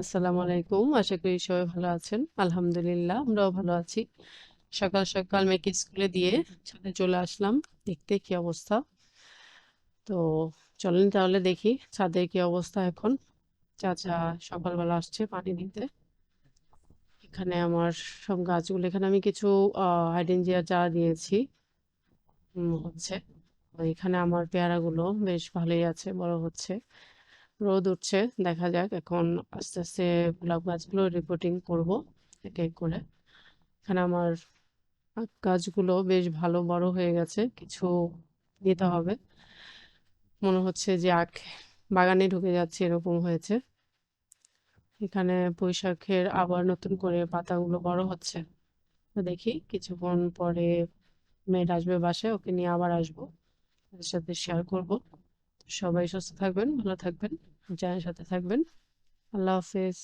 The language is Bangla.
আসসালামু আলাইকুম। আশা করি সবাই ভালো আছেন। আলহামদুলিল্লাহ, আমরাও ভালো আছি। সকাল সকাল মেয়েকে স্কুলে দিয়ে ছাদে চলে আসলাম। দেখতে কি অবস্থা? তো চলেন তাহলে দেখি ছাদের কি অবস্থা এখন। চাচা সকালবেলা আসছে পানি দিতে। এখানে আমার সব গাছগুলো, এখানে আমি কিছু হাইডেনজিয়া চারা দিয়েছি। হচ্ছে। এখানে আমার পেয়ারাগুলো বেশ ভালোই আছে, বড় হচ্ছে। রোদ উঠছে, দেখা যাক। এখন আস্তে আস্তে গোলাপ গাছগুলো রিপোর্টিং করব, এক এক করে। এখানে আমার গাছগুলো বেশ ভালো বড় হয়ে গেছে, কিছু দিতে হবে। মনে হচ্ছে যে আখ বাগানে ঢুকে যাচ্ছে, এরকম হয়েছে। এখানে বৈশাখের আবার নতুন করে পাতাগুলো বড় হচ্ছে। তো দেখি, কিছুক্ষণ পরে মেয়ের আসবে বাসায়, ওকে নিয়ে আবার আসব। তাদের সাথে শেয়ার করব। সবাই সুস্থ থাকবেন, ভালো থাকবেন। চ্যানেলের সাথে থাকবেন। আল্লাহ হাফেজ।